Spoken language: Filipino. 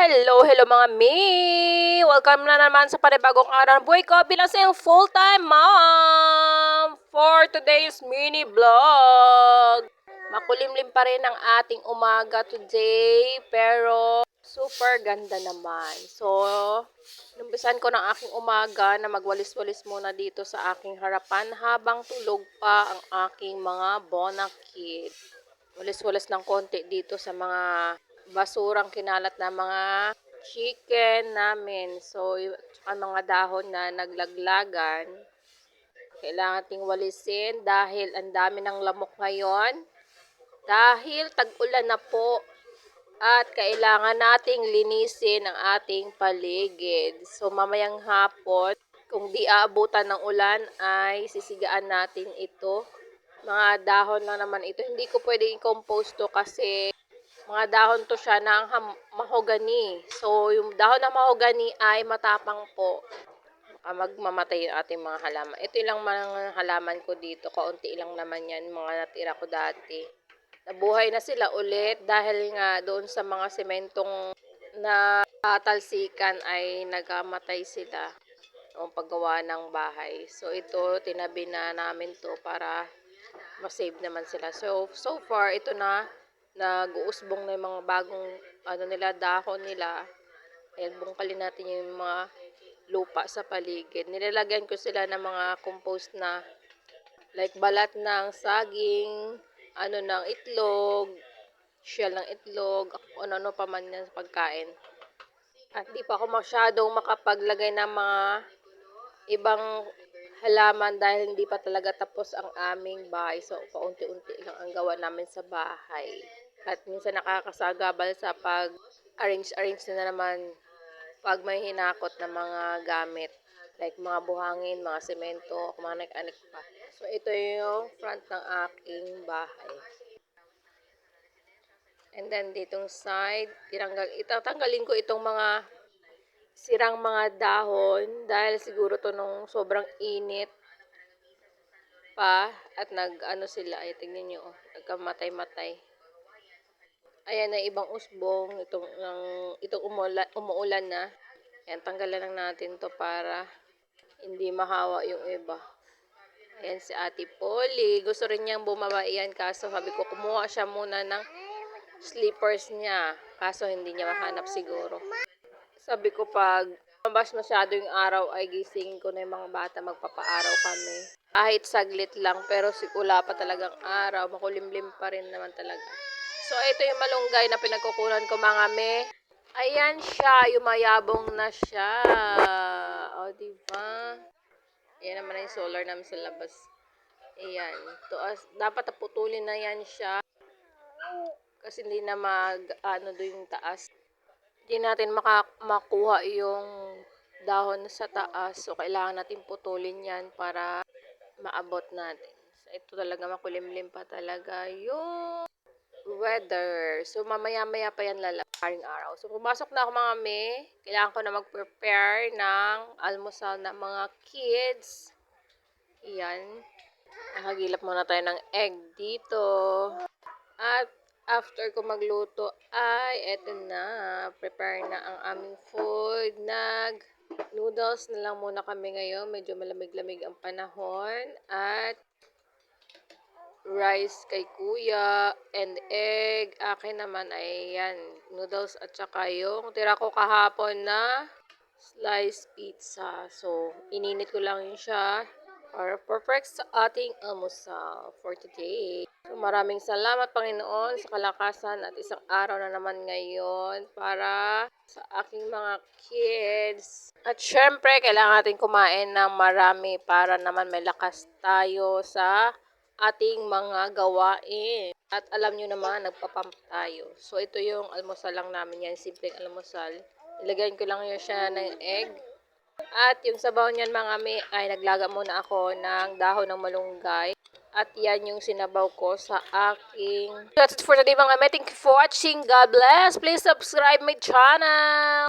Hello, hello mga mi! Welcome na naman sa panibagong araw ng buhay ko bilang isang full-time mom for today's mini vlog. Makulimlim pa rin ang ating umaga today, pero super ganda naman. So, numpisan ko ng aking umaga na magwalis-walis muna dito sa aking harapan habang tulog pa ang aking mga bonakid. Walis-walis ng konti dito sa mga basurang kinalat na mga chicken namin. So, tsaka mga dahon na naglaglagan. Kailangan ting walisin dahil ang dami ng lamok ngayon. Dahil tag-ulan na po. At kailangan nating linisin ang ating paligid. So, mamayang hapon, kung di aabutan ng ulan, ay sisigaan natin ito. Mga dahon lang naman ito. Hindi ko pwede i-compose to kasi mga dahon to siya ng mahogani. So, yung dahon ng mahogani ay matapang po. Baka magmamatay yung ating mga halaman. Ito lang mga halaman ko dito. Kaunti lang naman yan. Mga natira ko dati. Nabuhay na sila ulit dahil nga doon sa mga sementong na tatalsikan ay nagamatay sila noong paggawa ng bahay. So, ito, tinabi na namin to para masave naman sila. So, so far, ito na, nag-uusbong na yung mga bagong, ano nila, dahon nila. Ayan, bungkalin natin yung mga lupa sa paligid. Nilalagyan ko sila ng mga compost na, like balat ng saging, ano ng itlog, shell ng itlog, ano-ano pa man yan sa pagkain. At di pa ako masyadong makapaglagay ng mga ibang halaman dahil hindi pa talaga tapos ang aming bahay. So, paunti-unti lang ang gawa namin sa bahay. At minsan nakakasagabal sa pag-arrange-arrange na naman pag may hinakot na mga gamit. Like mga buhangin, mga semento, mga anik pa. So, ito yung front ng aking bahay. And then, ditong side, tinanggal, itatanggalin ko itong mga sirang mga dahon dahil siguro to nung sobrang init pa at nag ano sila ay tingnan niyo oh, nagkamatay-matay. Ayan na ibang usbong itong ng itong umulan, umuulan na. Ayan tanggalan lang natin to para hindi mahawa yung iba. Ayan si Ate Polly. Gusto rin niyang bumaba iyan kaso sabi ko kumuha siya muna ng slippers niya. Kaso hindi niya mahanap siguro. Sabi ko pag mabas masyado yung araw ay gisingin ko na yung mga bata magpapaaraw kami. Kahit saglit lang pero sikula pa talagang araw, makulimlim pa rin naman talaga. So ito yung malunggay na pinagkukunan ko mga me. Ayan siya, yumayabong na siya. O, di ba? Ayan naman na yung solar namin sa labas. Ayan. Tuas, dapat naputulin na yan siya. Kasi hindi na mag, ano doon yung taas hindi natin maka, makuha yung dahon sa taas. So, kailangan natin putulin yan para maabot natin. So, ito talaga makulimlim pa talaga yung weather. So, mamaya-maya pa yan lalaking araw. So, pumasok na ako mga me. Kailangan ko na mag-prepare ng almusal ng mga kids. Yan. Nakagilap muna tayo ng egg dito. At after ko magluto ay eto na. Prepare na ang aming food. Nag noodles na lang muna kami ngayon. Medyo malamig-lamig ang panahon. At rice kay kuya and egg. Akin naman ay yan, noodles at saka yung tira ko kahapon na sliced pizza. So, ininit ko lang yun siya para perfect sa ating almusal for today. So, maraming salamat Panginoon sa kalakasan at isang araw na naman ngayon para sa aking mga kids. At syempre, kailangan natin kumain ng marami para naman may lakas tayo sa ating mga gawain. At alam nyo naman, nagpapump tayo. So, ito yung almusal lang namin yan. Simpleng almusal. Ilagyan ko lang yun siya ng egg. At yung sabaw niyan mga mi ay naglaga muna ako ng dahon ng malunggay. At yan yung sinabaw ko sa aking... That's it for today mga mi. Thank you for watching. God bless. Please subscribe my channel.